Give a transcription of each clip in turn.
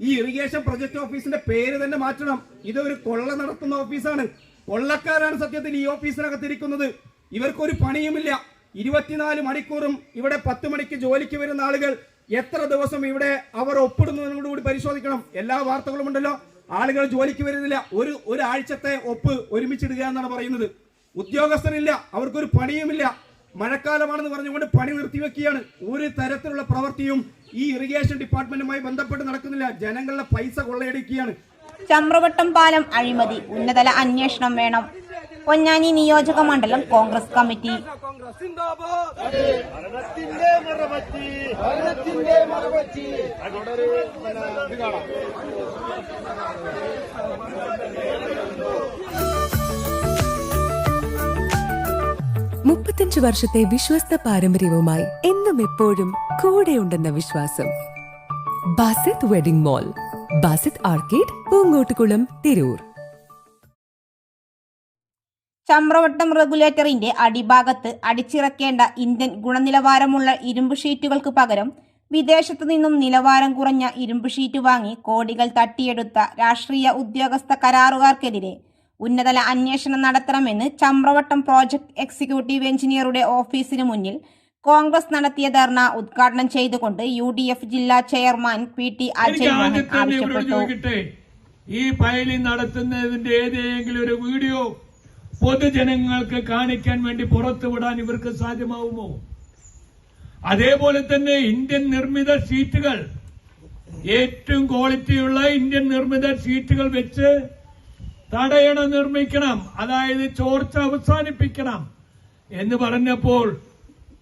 ഈ irrigation project ഓഫീസിന്റെ പേര് തന്നെ മാറ്റണം. ഇതൊരു കൊള്ള നടത്തുന്ന ഓഫീസാണ് കൊള്ളക്കാരാണ് സത്യത്തിൽ ഈ ഓഫീസിനകത്ത് ഇരിക്കുന്നത്. ഇവർക്കൊരു പണിയുമില്ല. ഇരുപത്തിനാല് മണിക്കൂറും ഇവിടെ പത്ത് മണിക്ക് ജോലിക്ക് വരുന്ന ആളുകൾ എത്ര ദിവസം ഇവിടെ അവർ ഒപ്പിടുന്നതിനോട് കൂടി പരിശോധിക്കണം. എല്ലാ വാർത്തകളും ഉണ്ടല്ലോ. ആളുകൾ ജോലിക്ക് വരുന്നില്ല. ഒരു ഒരാഴ്ചത്തെ ഒപ്പ് ഒരുമിച്ചിടുക എന്നാണ് പറയുന്നത്. ഉദ്യോഗസ്ഥരില്ല. അവർക്കൊരു പണിയുമില്ല. മഴക്കാലമാണെന്ന് പറഞ്ഞുകൊണ്ട് പണി നിർത്തിവെക്കുകയാണ്. ഒരു തരത്തിലുള്ള പ്രവൃത്തിയും ഈ ഇറിഗേഷൻ ഡിപ്പാർട്ട്മെന്റുമായി ബന്ധപ്പെട്ട് നടക്കുന്നില്ല. ജനങ്ങളുടെ പൈസ കൊള്ളയടിക്കുകയാണ്. ചമ്രവട്ടം പാലം അഴിമതി. ഉന്നതല അന്വേഷണം വേണം. പൊന്നാനി നിയോജക മണ്ഡലം കോൺഗ്രസ് കമ്മിറ്റി. മുപ്പത്തഞ്ച് വർഷത്തെ വിശ്വസ്ത പാരമ്പര്യവുമായി എന്നും എപ്പോഴും കൂടെയുണ്ടെന്ന വിശ്വാസം. Basith wedding mall Basith arcade Poongottukulam Tirur. Chamravattam റെഗുലേറ്ററിന്റെ അടിഭാഗത്ത് അടിച്ചിറക്കേണ്ട ഇന്ത്യൻ ഗുണനിലവാരമുള്ള ഇരുമ്പ് ഷീറ്റുകൾക്ക് പകരം വിദേശത്തു നിന്നും നിലവാരം കുറഞ്ഞ ഇരുമ്പ് ഷീറ്റ് വാങ്ങി കോടികൾ തട്ടിയെടുത്ത രാഷ്ട്രീയ ഉദ്യോഗസ്ഥ കരാറുകാർക്കെതിരെ ഉന്നതല അന്വേഷണം നടത്തണമെന്ന് ചമ്രവട്ടം പ്രോജക്ട് എക്സിക്യൂട്ടീവ് എഞ്ചിനീയറുടെ ഓഫീസിന് മുന്നിൽ കോൺഗ്രസ് നടത്തിയ ധർണ ഉദ്ഘാടനം ചെയ്തുകൊണ്ട് യു ഡി എഫ് ജില്ലാ chairman P T Ajay Mohan ആവശ്യപ്പെട്ടു. ഈ ഫയലിംഗ് നടത്തുന്നതിന്റെ ഏതെങ്കിലും ഒരു വീഡിയോ പൊതുജനങ്ങൾക്ക് കാണിക്കാൻ വേണ്ടി പുറത്തുവിടാൻ ഇവർക്ക് സാധ്യമാവുമോ? അതേപോലെ തന്നെ ഇന്ത്യൻ നിർമ്മിത ഷീറ്റുകൾ ഏറ്റവും ക്വാളിറ്റിയുള്ള ഇന്ത്യൻ നിർമ്മിത ഷീറ്റുകൾ വെച്ച് തടയണ നിർമ്മിക്കണം. അതായത് ചോർച്ച അവസാനിപ്പിക്കണം. എന്ന് പറഞ്ഞപ്പോൾ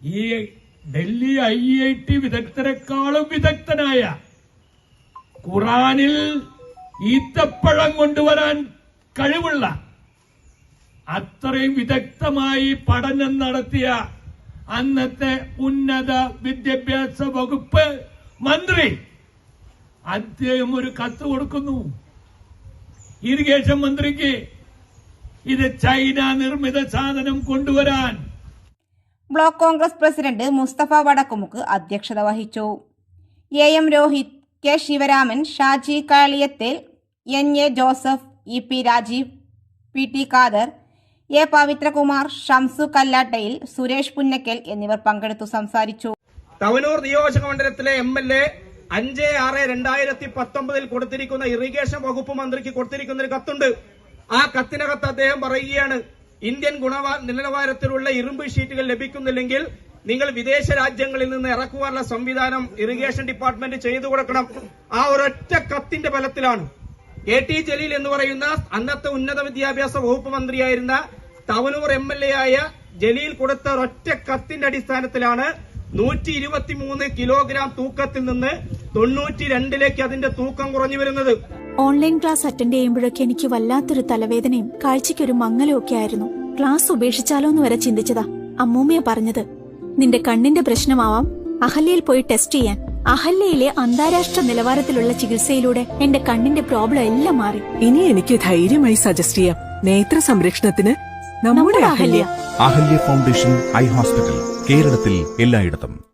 ഈ ഡൽഹി ഐ ഐ ടി വിദഗ്ധരെക്കാളും വിദഗ്ധനായ ഖുറാനിൽ ഈത്തപ്പഴം കൊണ്ടുവരാൻ കഴിവുള്ള അത്രയും വിദഗ്ധമായി പഠനം നടത്തിയ അന്നത്തെ ഉന്നത വിദ്യാഭ്യാസ വകുപ്പ് മന്ത്രി അദ്ദേഹം ഒരു കത്ത് കൊടുക്കുന്നു. ഇറിഗേഷൻ മന്ത്രിക്ക് ഇത് ചൈന നിർമ്മിത സാധനം കൊണ്ടുവരാൻ. ബ്ലോക്ക് കോൺഗ്രസ് പ്രസിഡന്റ് മുസ്തഫ വടക്കുമുക്ക് അധ്യക്ഷത വഹിച്ചു. A M Rohit K Sivaraman Shaji Kaliyathel N A Joseph E P Rajeev P T Khader A Pavithrakumar Shamsu Kallattayil Suresh Punnakkal എന്നിവർ പങ്കെടുത്തു സംസാരിച്ചു. തവനൂർ നിയോജക മണ്ഡലത്തിലെ എം എൽ എ അഞ്ച് ആറ് രണ്ടായിരത്തി പത്തൊമ്പതിൽ കൊടുത്തിരിക്കുന്ന ഇറിഗേഷൻ വകുപ്പ് മന്ത്രിക്ക് കൊടുത്തിരിക്കുന്ന ഒരു കത്തുണ്ട്. ആ കത്തിനകത്ത് അദ്ദേഹം പറയുകയാണ് ഇന്ത്യൻ ഗുണവാ നിലവാരത്തിലുള്ള ഇരുമ്പ് ഷീറ്റുകൾ ലഭിക്കുന്നില്ലെങ്കിൽ നിങ്ങൾ വിദേശ രാജ്യങ്ങളിൽ നിന്ന് ഇറക്കുവാനുള്ള സംവിധാനം ഇറിഗേഷൻ ഡിപ്പാർട്ട്മെന്റ് ചെയ്തു കൊടുക്കണം. ആ ഒരൊറ്റ കത്തിന്റെ ബലത്തിലാണ്. എ ടി ജലീൽ എന്ന് പറയുന്ന അന്നത്തെ ഉന്നത വിദ്യാഭ്യാസ വകുപ്പ് മന്ത്രിയായിരുന്ന തവനൂർ എം എൽ എ ആയ ജലീൽ കൊടുത്ത ഒരൊറ്റ കത്തിന്റെ അടിസ്ഥാനത്തിലാണ് നൂറ്റി ഇരുപത്തി മൂന്ന് കിലോഗ്രാം തൂക്കത്തിൽ നിന്ന് തൊണ്ണൂറ്റി രണ്ടിലേക്ക് അതിന്റെ തൂക്കം കുറഞ്ഞു വരുന്നത്. ഓൺലൈൻ ക്ലാസ് അറ്റൻഡ് ചെയ്യുമ്പോഴൊക്കെ എനിക്ക് വല്ലാത്തൊരു തലവേദനയും കാഴ്ചയ്ക്കൊരു മങ്ങലും ഒക്കെ ആയിരുന്നു. ക്ലാസ് ഉപേക്ഷിച്ചാലോ എന്ന് വരെ ചിന്തിച്ചതാ. അമ്മൂമ്മയെ പറഞ്ഞത് നിന്റെ കണ്ണിന്റെ പ്രശ്നമാവാം. അഹല്യയിൽ പോയി ടെസ്റ്റ് ചെയ്യാൻ. അഹല്യയിലെ അന്താരാഷ്ട്ര നിലവാരത്തിലുള്ള ചികിത്സയിലൂടെ എന്റെ കണ്ണിന്റെ പ്രോബ്ലം എല്ലാം മാറി. ഇനി എനിക്ക് ധൈര്യമായി സജസ്റ്റ് ചെയ്യാം. നേത്ര സംരക്ഷണത്തിന് നമ്മുടെ Ahalya. Ahalya foundation eye hospital കേരളത്തിൽ എല്ലായിടത്തും.